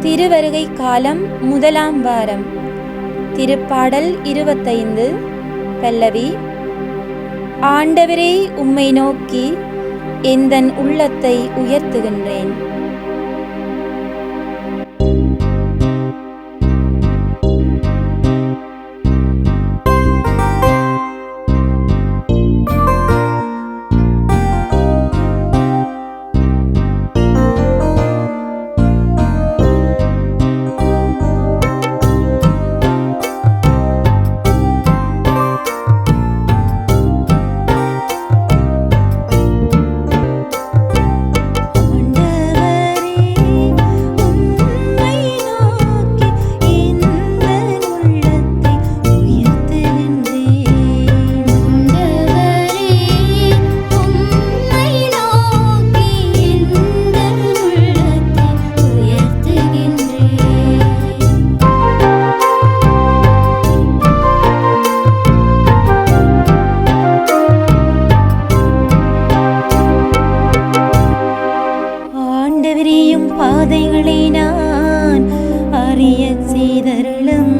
திருவருகை காலம் முதலாம் வாரம். திருப்பாடல் இருபத்தைந்து. பல்லவி ஆண்டவரே உம்மை நோக்கி எந்தன் உள்ளத்தை உயர்த்துகின்றேன். நீண்ட விரியும் பாதைகளை நான் அறிய செய்தருளும்.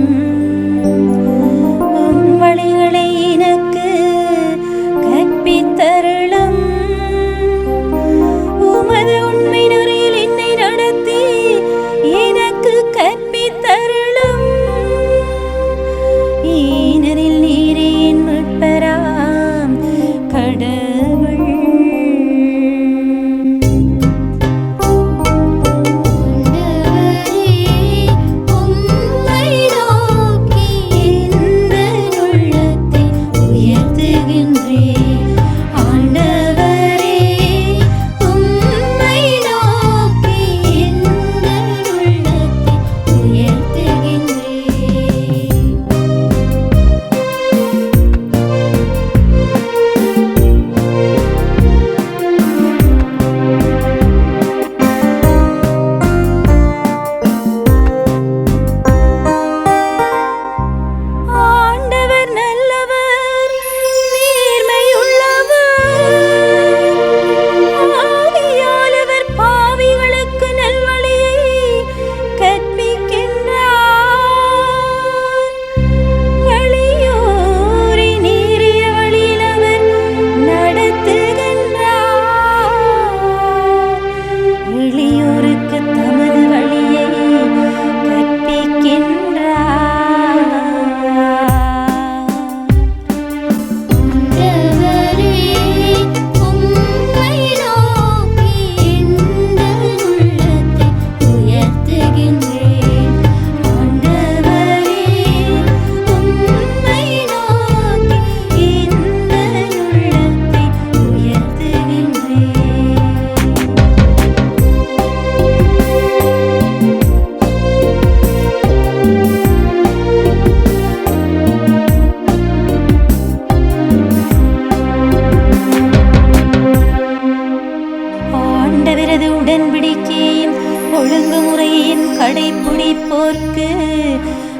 ஆண்டவரது உடன்படிக்கையும் ஒழுங்குமுறையின் கடைப்பிடிப்போர்க்கு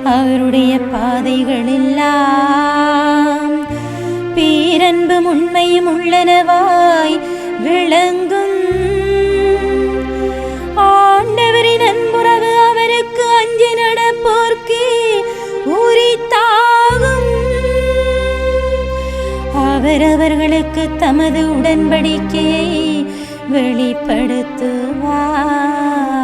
அவருடைய பாதைகள் எல்லாம் பேரன்பும் உண்மையும் உள்ளனவாய் விளங்கும். ஆண்டவரின் அன்புறவு அவருக்கு அஞ்சி நடப்போர்க்கு உரித்தாகும். அவரவர்களுக்கு தமது உடன்படிக்கையை வெளிப்படுத்துவார்.